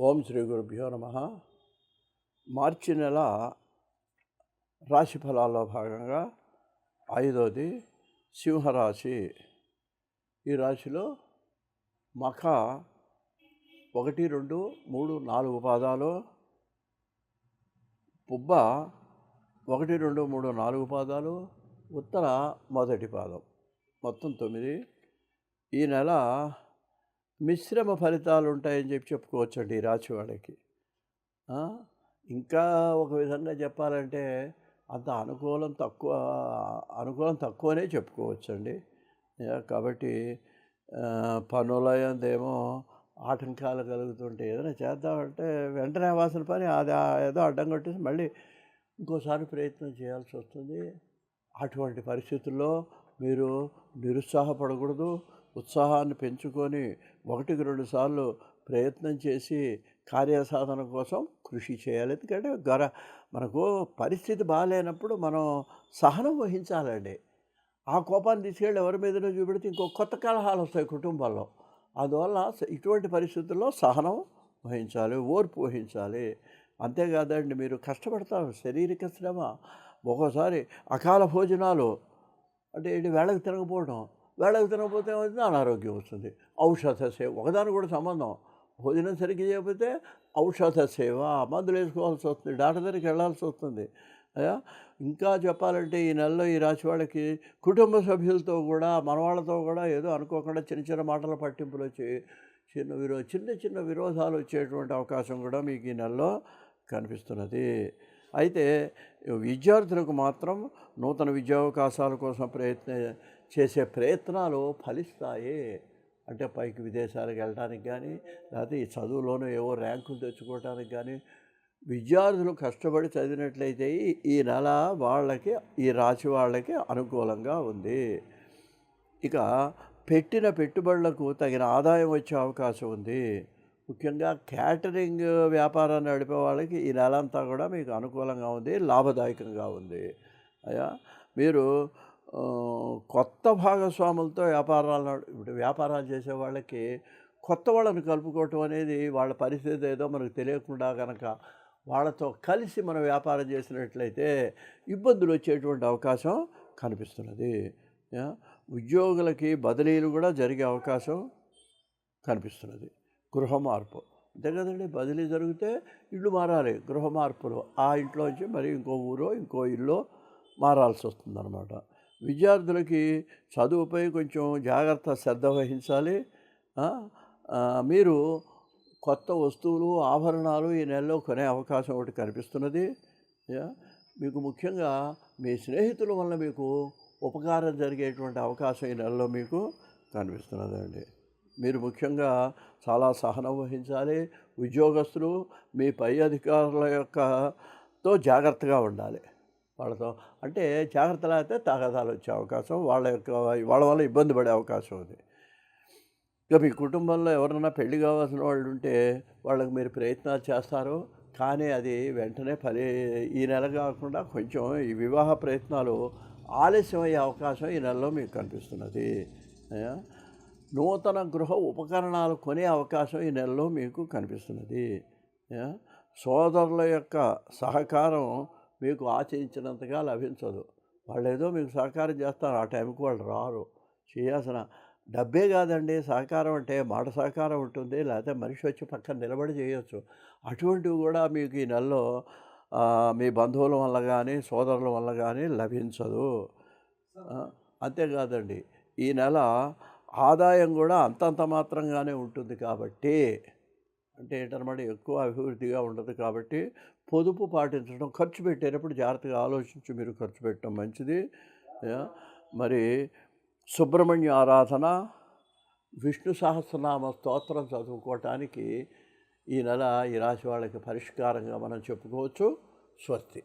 ఓం శ్రీ గురుభ్యో నమ. మార్చి నెల రాశి ఫలాల్లో భాగంగా ఐదోది సింహరాశి. ఈ రాశిలో మఖ ఒకటి రెండు మూడు నాలుగు పాదాలు. పుబ్బ ఒకటి రెండు మూడు నాలుగు పాదాలు. ఉత్తర మొదటి పాదం మొత్తం తొమ్మిది. ఈ నెల మిశ్రమ ఫలితాలు ఉంటాయని చెప్పి చెప్పుకోవచ్చండి ఈ ఇంకా ఒక విధంగా చెప్పాలంటే అంత అనుకూలం తక్కువ అనుకూలం తక్కువనే చెప్పుకోవచ్చండి. కాబట్టి ఆ, పనులయందేమో ఆటంకాలు కలుగుతుంటే ఏదైనా చేద్దామంటే వెంటనే అవ్వాల్సిన పని అది ఏదో అడ్డం కొట్టేసి మళ్ళీ ఇంకోసారి ప్రయత్నం చేయాల్సి వస్తుంది అటువంటి పరిస్థితుల్లో మీరు నిరుత్సాహపడకూడదు. ఉత్సాహాన్ని పెంచుకొని ఒకటికి రెండు సార్లు ప్రయత్నం చేసి కార్యసాధన కోసం కృషి చేయాలి. ఎందుకంటే గర మనకు పరిస్థితి బాగాలేనప్పుడు మనం సహనం వహించాలండి. ఆ కోపాన్ని తీసుకెళ్ళి ఎవరి మీదనో చూపెడితే ఇంకో కొత్త కలహాలు వస్తాయి కుటుంబాల్లో అందువల్ల ఇటువంటి పరిస్థితుల్లో సహనం వహించాలి ఓర్పు వహించాలి. అంతేకాదండి మీరు కష్టపడతారు శారీరక శ్రమ. ఒక్కోసారి అకాల భోజనాలు అంటే ఏంటి వేళకు తినకపోవడం వేళకు తినకపోతే ఏమవుతుంది? అనారోగ్యం వస్తుంది. ఔషధ సేవ ఒకదాని కూడా సంబంధం. భోజనం సరిగ్గా చేయకపోతే ఔషధ సేవ మందులు వేసుకోవాల్సి వస్తుంది డాక్టర్ దగ్గరికి వెళ్ళాల్సి వస్తుంది. ఇంకా చెప్పాలంటే ఈ నెలలో ఈ రాశి వాళ్ళకి కుటుంబ సభ్యులతో కూడా మనవాళ్ళతో కూడా ఏదో అనుకోకుండా చిన్న చిన్న మాటల పట్టింపులు వచ్చి చిన్న విరో చిన్న చిన్న విరోధాలు వచ్చేటువంటి అవకాశం కూడా మీకు ఈ నెలలో కనిపిస్తున్నది. అయితే విద్యార్థులకు మాత్రం నూతన విద్యావకాశాల కోసం ప్రయత్న చేసే ప్రయత్నాలు ఫలిస్తాయి. అంటే పైకి విదేశాలకు వెళ్ళడానికి కానీ లేకపోతే ఈ చదువులోనూ ఏవో ర్యాంకులు తెచ్చుకోవడానికి కానీ విద్యార్థులు కష్టపడి చదివినట్లయితే ఈ- ఈ నెల వాళ్ళకి ఈ రాశి వాళ్ళకి అనుకూలంగా ఉంది. ఇక పెట్టిన పెట్టుబడులకు తగిన ఆదాయం వచ్చే అవకాశం ఉంది. ముఖ్యంగా క్యాటరింగ్ వ్యాపారాన్ని నడిపే వాళ్ళకి ఈ నెల అంతా కూడా మీకు అనుకూలంగా ఉంది లాభదాయకంగా ఉంది. అయ్యా మీరు కొత్త భాగస్వాములతో వ్యాపారాలు నడు- ఇప్పుడు వ్యాపారాలు చేసే వాళ్ళకి కొత్త వాళ్ళని కలుపుకోవటం అనేది వాళ్ళ పరిస్థితి ఏదో మనకు తెలియకుండా కనుక వాళ్ళతో కలిసి మనం వ్యాపారం చేసినట్లయితే ఇబ్బందులు వచ్చేటువంటి అవకాశం కనిపిస్తున్నది. ఉద్యోగులకి బదిలీలు కూడా జరిగే అవకాశం కనిపిస్తున్నది. గృహ మార్పు అంతే కదండి బదిలీ జరిగితే ఇల్లు మారాలి. గృహ మార్పులు ఆ ఇంట్లోంచి మరి ఇంకో ఊరో ఇంకో ఇల్లు మారాల్సి వస్తుందన్నమాట. విద్యార్థులకి చదువుపై కొంచెం జాగ్రత్త శ్రద్ధ వహించాలి. మీరు కొత్త వస్తువులు ఆభరణాలు ఈ నెలలో కొనే అవకాశం ఒకటి కనిపిస్తున్నది. మీకు ముఖ్యంగా మీ స్నేహితుల వల్ల మీకు ఉపకారం జరిగేటువంటి అవకాశం ఈ నెలలో మీకు కనిపిస్తున్నదండి. మీరు ముఖ్యంగా చాలా సహనం వహించాలి. ఉద్యోగస్తులు మీ పై అధికారుల యొక్క తో జాగ్రత్తగా ఉండాలి. వాళ్ళతో అంటే జాగ్రత్తలు అయితే తాగదాలు వచ్చే అవకాశం వాళ్ళ యొక్క వాళ్ళ వల్ల ఇబ్బంది పడే అవకాశం ఉంది ఇక మీ కుటుంబంలో ఎవరైనా పెళ్ళి కావాల్సిన వాళ్ళు ఉంటే వాళ్ళకి మీరు ప్రయత్నాలు చేస్తారు. కానీ అది వెంటనే ఫలి ఈ నెల కాకుండా కొంచెం ఈ వివాహ ప్రయత్నాలు ఆలస్యం అయ్యే అవకాశం ఈ నెలలో మీకు కనిపిస్తున్నది. నూతన గృహ ఉపకరణాలు కొనే అవకాశం ఈ నెలలో మీకు కనిపిస్తున్నది. సోదరుల యొక్క సహకారం మీకు ఆచరించినంతగా లభించదు. వాళ్ళు ఏదో మీకు సహకారం చేస్తారు. ఆ టైంకి వాళ్ళు రారు. చేయాల్సిన డబ్బే కాదండి. సహకారం అంటే మాట సహకారం ఉంటుంది. లేకపోతే మనిషి వచ్చి పక్కన నిలబడి చేయొచ్చు. అటువంటివి కూడా మీకు ఈ నెలలో మీ బంధువుల వల్ల కానీ సోదరుల వల్ల కానీ లభించదు. అంతేకాదండి. ఈ నెల ఆదాయం కూడా అంతంత మాత్రంగానే ఉంటుంది కాబట్టి అంటే ఏంటన్నమాట ఎక్కువ అభివృద్ధిగా ఉండదు కాబట్టి పొదుపు పాటించడం ఖర్చు పెట్టేటప్పుడు జాగ్రత్తగా ఆలోచించి మీరు ఖర్చు పెట్టడం మంచిది. మరి సుబ్రహ్మణ్య ఆరాధన విష్ణు సహస్రనామ స్తోత్రం చదువుకోవటానికి ఈ నెల ఈ రాశి వాళ్ళకి పరిష్కారంగా మనం చెప్పుకోవచ్చు. స్వస్తి.